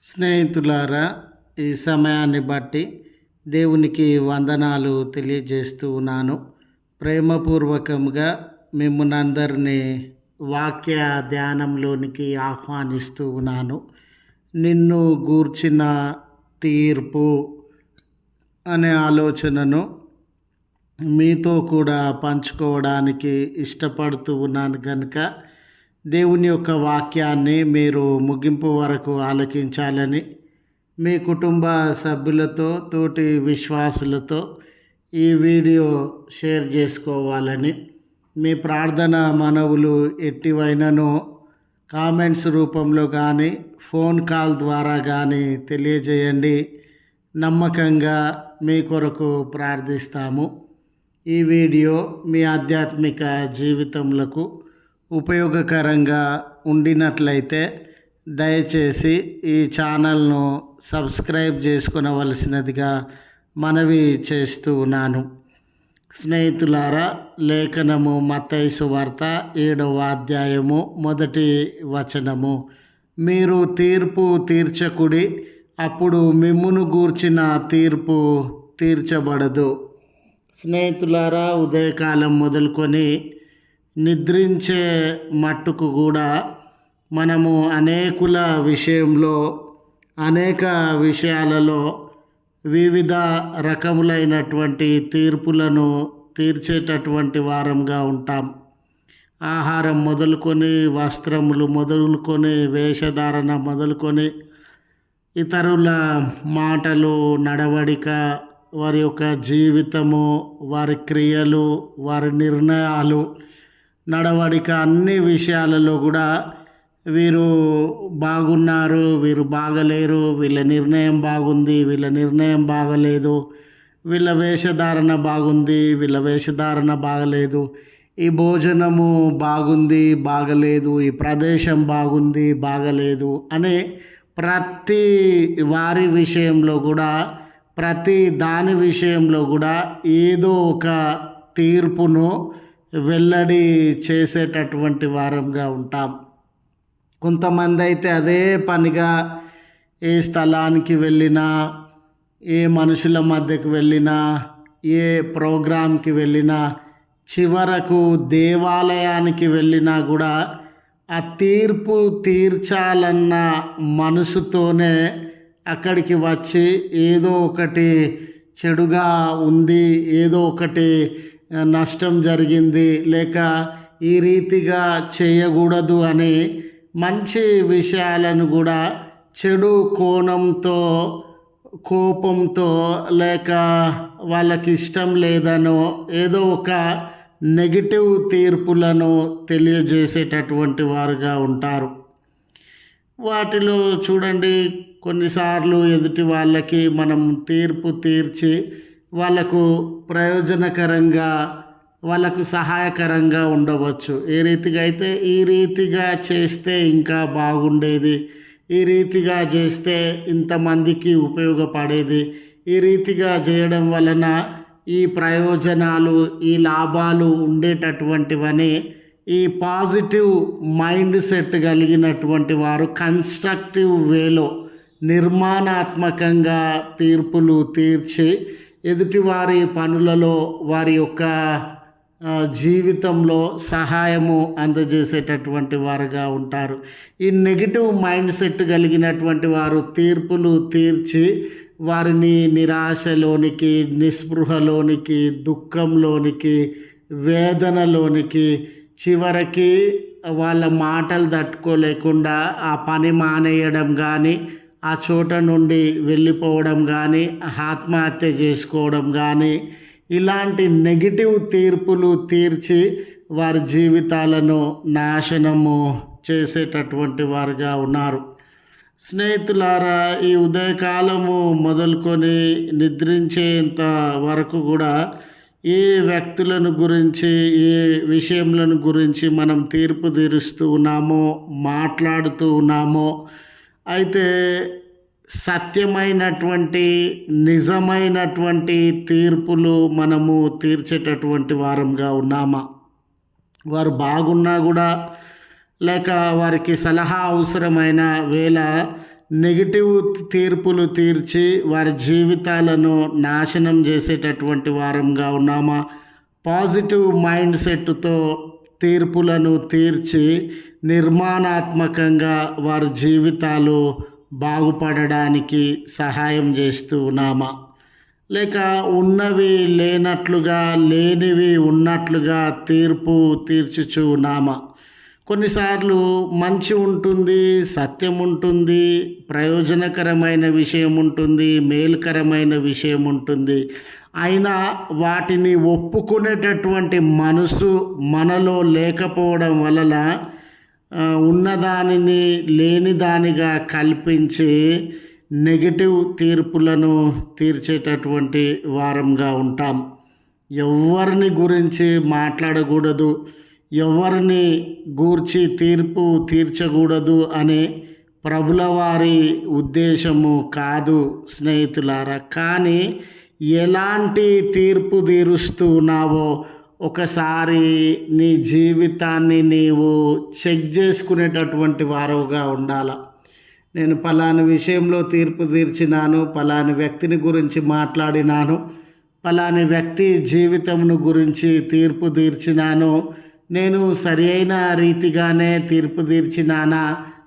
స్నేహితులారా ఈ సమయాన్ని బట్టి దేవునికి వందనాలు తెలియజేస్తూ ఉన్నాను. ప్రేమపూర్వకంగా మిమ్మల్ని అందరినీ వాక్య ధ్యానంలోనికి ఆహ్వానిస్తూ ఉన్నాను. నిన్ను గూర్చిన తీర్పు అనే ఆలోచనను మీతో కూడా పంచుకోవడానికి ఇష్టపడుతూ ఉన్నాను కనుక దేవుని యొక్క వాక్యాన్ని మీరు ముగింపు వరకు ఆలకించాలని మీ కుటుంబ సభ్యులతో తోటి విశ్వాసులతో ఈ వీడియో షేర్ చేసుకోవాలని మీ ప్రార్థన మనవులు ఎట్టివైనను కామెంట్స్ రూపంలో కానీ ఫోన్ కాల్ ద్వారా కానీ తెలియజేయండి. నమ్మకంగా మీ కొరకు ప్రార్థిస్తాము. ఈ వీడియో మీ ఆధ్యాత్మిక జీవితములకు ఉపయోగకరంగా ఉండినట్లయితే దయచేసి ఈ ఛానల్ను సబ్స్క్రైబ్ చేసుకునవలసినదిగా మనవి చేస్తూ ఉన్నాను. స్నేహితులారా లేఖనము మతైసు వార్త ఏడవ అధ్యాయము మొదటి వచనము. మీరు తీర్పు తీర్చకుడి అప్పుడు మిమ్మును గూర్చిన తీర్పు తీర్చబడదు. స్నేహితులారా ఉదయకాలం మొదలుకొని నిద్రించే మట్టుకు కూడా మనము అనేకుల విషయంలో అనేక విషయాలలో వివిధ రకములైనటువంటి తీర్పులను తీర్చేటటువంటి వారంగా ఉంటాం. ఆహారం మొదలుకొని వస్త్రములు మొదలుకొని వేషధారణ మొదలుకొని ఇతరుల మాటలు నడవడిక వారి యొక్క జీవితము వారి క్రియలు వారి నిర్ణయాలు నడవడిక అన్ని విషయాలలో కూడా వీరు బాగున్నారు వీరు బాగలేరు వీళ్ళ నిర్ణయం బాగుంది వీళ్ళ నిర్ణయం బాగలేదు వీళ్ళ వేషధారణ బాగుంది వీళ్ళ వేషధారణ బాగలేదు. ఈ భోజనము బాగుంది బాగలేదు ఈ ప్రదేశం బాగుంది బాగలేదు అనే ప్రతి వారి విషయంలో కూడా ప్రతి దాని విషయంలో కూడా ఏదో ఒక తీర్పును వెల్లడి చేసేటటువంటి వారంగా ఉంటాం. కొంతమంది అయితే అదే పనిగా ఏ స్థలానికి వెళ్ళినా ఏ మనుషుల మధ్యకు వెళ్ళినా ఏ ప్రోగ్రాంకి వెళ్ళినా చివరకు దేవాలయానికి వెళ్ళినా కూడా ఆ తీర్పు తీర్చాలన్న మనసుతోనే అక్కడికి వచ్చి ఏదో ఒకటి చెడుగా ఉంది ఏదో ఒకటి నష్టం జరిగింది. లేక ఈ రీతిగా చేయకూడదు అని మంచి విషయాలను కూడా చెడు కోణంతో కోపంతో లేక వాళ్ళకి ఇష్టం లేదనో ఏదో ఒక నెగిటివ్ తీర్పులను తెలియజేసేటటువంటి వారుగా ఉంటారు. వాటిలో చూడండి కొన్నిసార్లు ఎదుటి వాళ్ళకి మనం తీర్పు తీర్చి వాళ్ళకు ప్రయోజనకరంగా వాళ్ళకు సహాయకరంగా ఉండవచ్చు. ఏ రీతిగా అయితే ఈ రీతిగా చేస్తే ఇంకా బాగుండేది. ఈ రీతిగా చేస్తే ఇంతమందికి ఉపయోగపడేది. ఈ రీతిగా చేయడం వలన ఈ ప్రయోజనాలు ఈ లాభాలు ఉండేటటువంటివని ఈ పాజిటివ్ మైండ్ సెట్ కలిగినటువంటి వారు కన్స్ట్రక్టివ్ వేలో నిర్మాణాత్మకంగా తీర్పులు తీర్చి ఎదుటివారి పనులలో వారి యొక్క జీవితంలో సహాయము అందజేసేటటువంటి వారుగా ఉంటారు. ఈ నెగిటివ్ మైండ్ సెట్ కలిగినటువంటి వారు తీర్పులు తీర్చి వారిని నిరాశలోనికి నిస్పృహలోనికి దుఃఖంలోనికి వేదనలోనికి చివరికి వాళ్ళ మాటలు తట్టుకోలేకుండా ఆ పని మానేయడం కానీ ఆ చోట నుండి వెళ్ళిపోవడం కానీ ఆత్మహత్య చేసుకోవడం కానీ ఇలాంటి నెగిటివ్ తీర్పులు తీర్చి వారి జీవితాలను నాశనము చేసేటటువంటి వారుగా ఉన్నారు. స్నేహితులారా ఈ ఉదయకాలము మొదలుకొని నిద్రించేంత వరకు కూడా ఏ వ్యక్తులను గురించి ఏ విషయములను గురించి మనం తీర్పు తీరుస్తూ ఉన్నామో మాట్లాడుతూ ఉన్నామో అయితే సత్యమైనటువంటి నిజమైనటువంటి తీర్పులు మనము తీర్చేటటువంటి వారంగా ఉన్నామా? వారు బాగున్నా కూడా లేక వారికి సలహా అవసరమైన వేళ నెగిటివ్ తీర్పులు తీర్చి వారి జీవితాలను నాశనం చేసేటటువంటి వారంగా ఉన్నామా? పాజిటివ్ మైండ్ సెట్తో తీర్పులను తీర్చి నిర్మాణాత్మకంగా వారి జీవితాలు బాగుపడడానికి సహాయం చేస్తూ ఉన్నామా? లేక ఉన్నవి లేనట్లుగా లేనివి ఉన్నట్లుగా తీర్పు తీర్చుచు ఉన్నామా? కొన్నిసార్లు మంచి ఉంటుంది సత్యం ఉంటుంది ప్రయోజనకరమైన విషయం ఉంటుంది మేలుకరమైన విషయం ఉంటుంది. అయినా వాటిని ఒప్పుకునేటటువంటి మనసు మనలో లేకపోవడం వలన ఉన్నదానిని లేనిదానిగా కల్పించి నెగిటివ్ తీర్పులను తీర్చేటటువంటి వారంగా ఉంటాం. ఎవరిని గురించి మాట్లాడకూడదు ఎవరిని గూర్చి తీర్పు తీర్చకూడదు అనే ప్రభుల వారి ఉద్దేశము కాదు స్నేహితులారా. కానీ ఎలాంటి తీర్పు తీరుస్తూ ఉన్నావో ఒకసారి నీ జీవితాన్ని నీవు చెక్ చేసుకునేటటువంటి వారుగా ఉండాల. నేను పలాని విషయంలో తీర్పు తీర్చినాను పలాని వ్యక్తిని గురించి మాట్లాడినాను పలాని వ్యక్తి జీవితమును గురించి తీర్పు తీర్చినాను నేను సరి అయిన రీతిగానే తీర్పు తీర్చినానా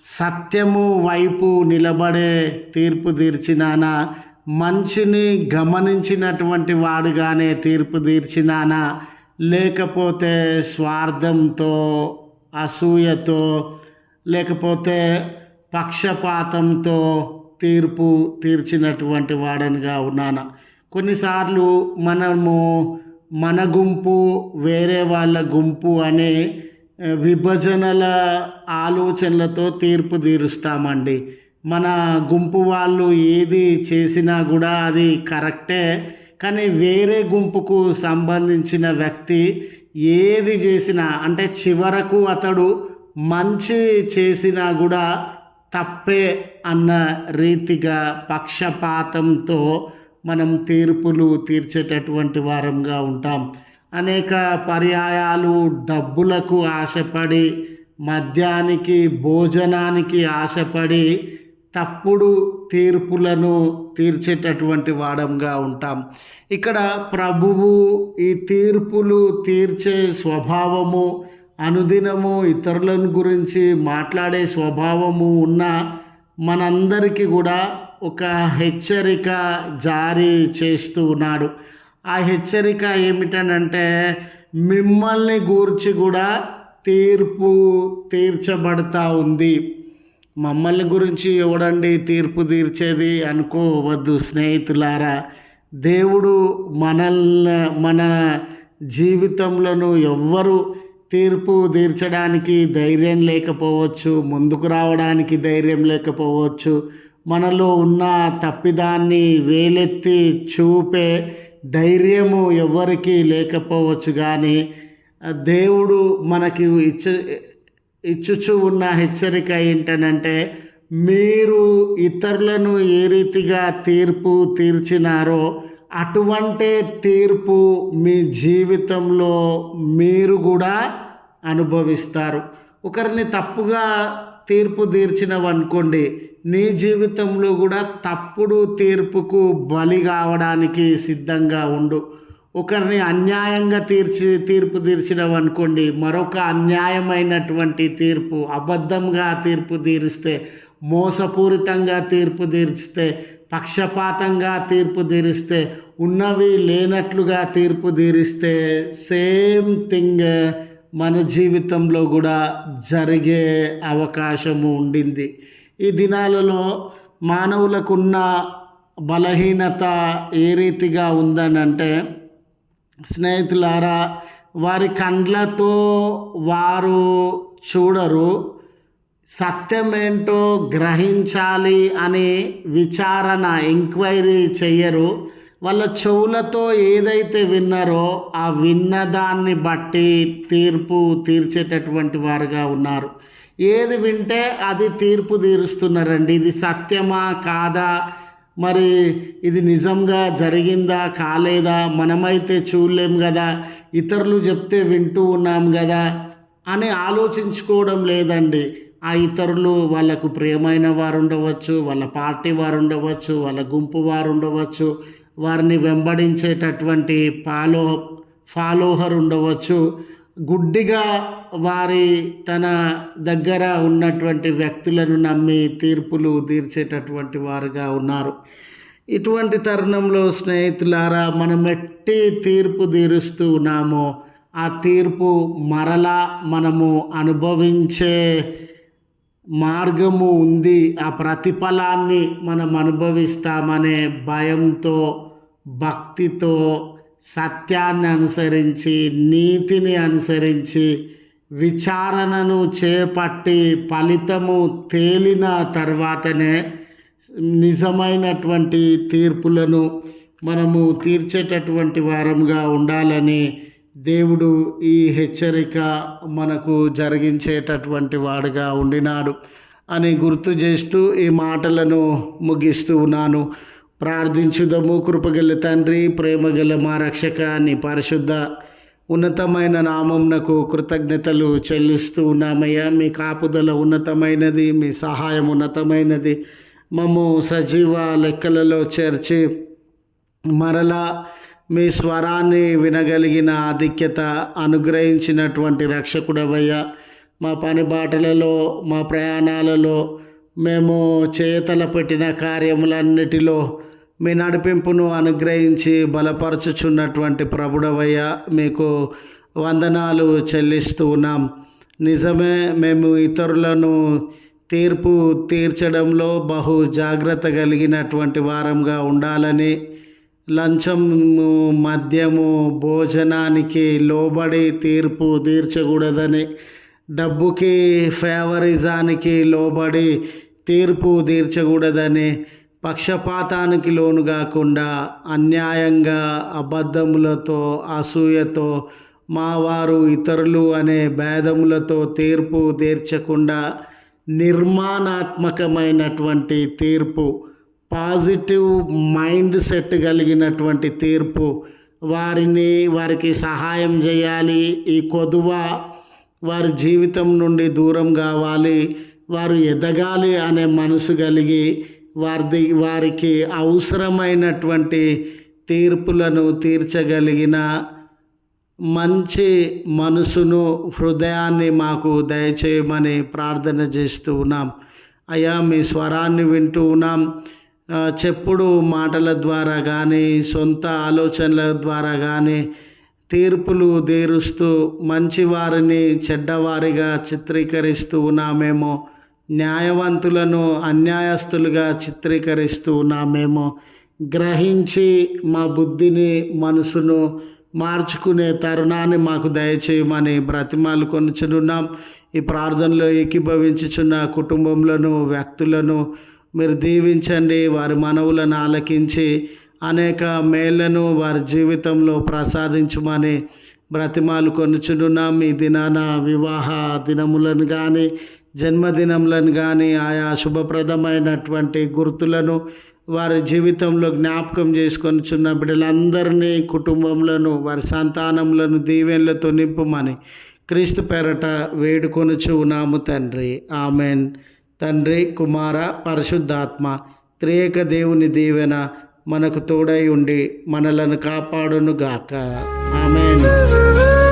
సత్యము వైపు నిలబడే తీర్పు తీర్చినానా మంచిని గమనించినటువంటి వాడుగానే తీర్పు తీర్చినానా? లేకపోతే స్వార్థంతో అసూయతో లేకపోతే పక్షపాతంతో తీర్పు తీర్చినటువంటి వాడనిగా ఉన్నాను? కొన్నిసార్లు మనము మన గుంపు వేరే వాళ్ళ గుంపు అనే విభజనల ఆలోచనలతో తీర్పు తీరుస్తామండి. మన గుంపు వాళ్ళు ఏది చేసినా కూడా అది కరెక్టే. కానీ వేరే గుంపుకు సంబంధించిన వ్యక్తి ఏది చేసినా అంటే చివరకు అతడు మంచి చేసినా కూడా తప్పే అన్న రీతిగా పక్షపాతంతో మనం తీర్పులు తీర్చేటటువంటి వారంగా ఉంటాం. అనేక పర్యాయాలు డబ్బులకు ఆశపడి మద్యానికి భోజనానికి ఆశపడి తప్పుడు తీర్పులను తీర్చేటటువంటి వాడంగా ఉంటాం. ఇక్కడ ప్రభువు ఈ తీర్పులు తీర్చే స్వభావము అనుదినము ఇతరులను గురించి మాట్లాడే స్వభావము ఉన్న మనందరికీ కూడా ఒక హెచ్చరిక జారీ చేస్తూ ఉన్నాడు. ఆ హెచ్చరిక ఏమిటనంటే మిమ్మల్ని గూర్చి కూడా తీర్పు తీర్చబడతా ఉంది. మమ్మల్ని గురించి ఎవడండి తీర్పు తీర్చేది అనుకోవద్దు స్నేహితులారా. దేవుడు మనల్ని మన జీవితంలో ఎవ్వరు తీర్పు తీర్చడానికి ధైర్యం లేకపోవచ్చు ముందుకు రావడానికి ధైర్యం లేకపోవచ్చు. మనలో ఉన్న తప్పిదాన్ని వేలెత్తి చూపే ధైర్యము ఎవ్వరికీ లేకపోవచ్చు. కానీ దేవుడు మనకి ఇచ్చ ఇచ్చుచు ఉన్న హెచ్చరిక ఏంటనంటే మీరు ఇతరులను ఏ రీతిగా తీర్పు తీర్చినారో అటువంటి తీర్పు మీ జీవితంలో మీరు కూడా అనుభవిస్తారు. ఒకరిని తప్పుగా తీర్పు తీర్చినవనుకోండి నీ జీవితంలో కూడా తప్పుడు తీర్పుకు బలి కావడానికి సిద్ధంగా ఉండు. ఒకరిని అన్యాయంగా తీర్చి తీర్పు తీర్చినావు అనుకోండి మరొక అన్యాయమైనటువంటి తీర్పు అబద్ధంగా తీర్పు తీరిస్తే మోసపూరితంగా తీర్పు తీరిస్తే పక్షపాతంగా తీర్పు తీరిస్తే ఉన్నవి లేనట్లుగా తీర్పు తీరిస్తే సేమ్ థింగ్ మన జీవితంలో కూడా జరిగే అవకాశము ఉండింది. ఈ దినాలలో మానవులకున్న బలహీనత ఏ రీతిగా ఉందనంటే స్నేహితులారా వారి కండ్లతో వారు చూడరు. సత్యమేంటో గ్రహించాలి అనే విచారణ ఎంక్వైరీ చెయ్యరు. వాళ్ళ చెవులతో ఏదైతే విన్నారో ఆ విన్నదాన్ని బట్టి తీర్పు తీర్చేటటువంటి వారుగా ఉన్నారు. ఏది వింటే అది తీర్పు తీరుస్తున్నారండి. ఇది సత్యమా కాదా మరి ఇది నిజంగా జరిగిందా కాలేదా? మనమైతే చూడలేం కదా ఇతరులు చెప్తే వింటూ ఉన్నాం కదా అని ఆలోచించుకోవడం లేదండి. ఆ ఇతరులు వాళ్ళకు ప్రియమైన వారు ఉండవచ్చు వాళ్ళ పార్టీ వారు ఉండవచ్చు వాళ్ళ గుంపు వారు ఉండవచ్చు వారిని వెంబడించేటటువంటి ఫాలో ఫాలోహర్ ఉండవచ్చు గుడ్డిగా వారి తన దగ్గర ఉన్నటువంటి వ్యక్తులను నమ్మి తీర్పులు తీర్చేటటువంటి వారుగా ఉన్నారు. ఇటువంటి తరుణంలో స్నేహితులారా మనం ఎట్టి తీర్పు తీరుస్తూ ఉన్నామో ఆ తీర్పు మరలా మనము అనుభవించే మార్గము ఉంది. ఆ ప్రతిఫలాన్ని మనం అనుభవిస్తామనే భయంతో భక్తితో సత్యాన్ని అనుసరించి నీతిని అనుసరించి విచారణను చేపట్టి ఫలితము తేలిన తర్వాతనే నిజమైనటువంటి తీర్పులను మనము తీర్చేటటువంటి వారంగా ఉండాలని దేవుడు ఈ హెచ్చరిక మనకు జరిగించేటటువంటి వాడుగా ఉండినాడు అని గుర్తు చేస్తూ ఈ మాటలను ముగిస్తూ ఉన్నాను. ప్రార్థించుదము కృపగల తండ్రి ప్రేమగల మా రక్షక నీ పరిశుద్ధ ఉన్నతమైన నామంనకు కృతజ్ఞతలు చెల్లిస్తూ ఉన్నామయ్యా. మీ కాపుదల ఉన్నతమైనది మీ సహాయం ఉన్నతమైనది. మమ్ము సజీవ లెక్కలలో చేర్చి మరలా మీ స్వరాన్ని వినగలిగిన ఆధిక్యత అనుగ్రహించినటువంటి రక్షకుడవయ్యా. మా పని బాటలలో మా ప్రయాణాలలో మేము చేతల పెట్టిన కార్యములన్నిటిలో మీ నడిపింపును అనుగ్రహించి బలపరచుచున్నటువంటి ప్రభుడవయ్య మీకు వందనాలు చెల్లిస్తూ ఉన్నాం. నిజమే మేము ఇతరులను తీర్పు తీర్చడంలో బహు జాగ్రత్త కలిగినటువంటి వారంగా ఉండాలని లంచము మద్యము భోజనానికి లోబడి తీర్పు తీర్చకూడదని డబ్బుకి ఫేవరిజానికి లోబడి తీర్పు తీర్చకూడదని పక్షపాతానికి లోను కాకుండా అన్యాయంగా అబద్ధములతో అసూయతో మా వారు ఇతరులు అనే భేదములతో తీర్పు తీర్చకుండా నిర్మాణాత్మకమైనటువంటి తీర్పు పాజిటివ్ మైండ్ సెట్ కలిగినటువంటి తీర్పు వారిని వారికి సహాయం చేయాలి ఈ కొదువ వారి జీవితం నుండి దూరం కావాలి వారు ఎదగాలి అనే మనసు కలిగి వారి వారికి అవసరమైనటువంటి తీర్పులను తీర్చగలిగిన మంచి మనసును హృదయాన్ని మాకు దయచేయమని ప్రార్థన చేస్తూ ఉన్నాం. అయ్యా మీ స్వరాన్ని వింటూ ఉన్నాం. చెప్పుడు మాటల ద్వారా కానీ సొంత ఆలోచనల ద్వారా కానీ తీర్పులు తీరుస్తూ మంచివారిని చెడ్డవారిగా చిత్రీకరిస్తూ ఉన్నామేమో. న్యాయవంతులను అన్యాయస్తులుగా చిత్రీకరిస్తూ ఉన్నామేమో గ్రహించి మా బుద్ధిని మనసును మార్చుకునే తరుణాన్ని మాకు దయచేయమని బ్రతిమాలు కొనుచున్నాం. ఈ ప్రార్థనలో ఏకీభవించుచున్న కుటుంబంలోను వ్యక్తులను మీరు దీవించండి. వారి మనవులను ఆలకించి అనేక మేళ్ళను వారి జీవితంలో ప్రసాదించమని బ్రతిమాలు కొనుచున్నాం. ఈ దినాన వివాహ దినములను కానీ జన్మదినంలను కానీ ఆయా శుభప్రదమైనటువంటి గుర్తులను వారి జీవితంలో జ్ఞాపకం చేసుకొని చిన్న బిడ్డలందరినీ కుటుంబంలో వారి సంతానములను దీవెనలతో నింపమని క్రీస్తు పేరట వేడుకొనుచు ఉన్నాము తండ్రి. ఆమెన్. తండ్రి కుమార పరిశుద్ధాత్మ త్రేక దేవుని దీవెన మనకు తోడై ఉండి మనలను కాపాడును గాక ఆమెన్.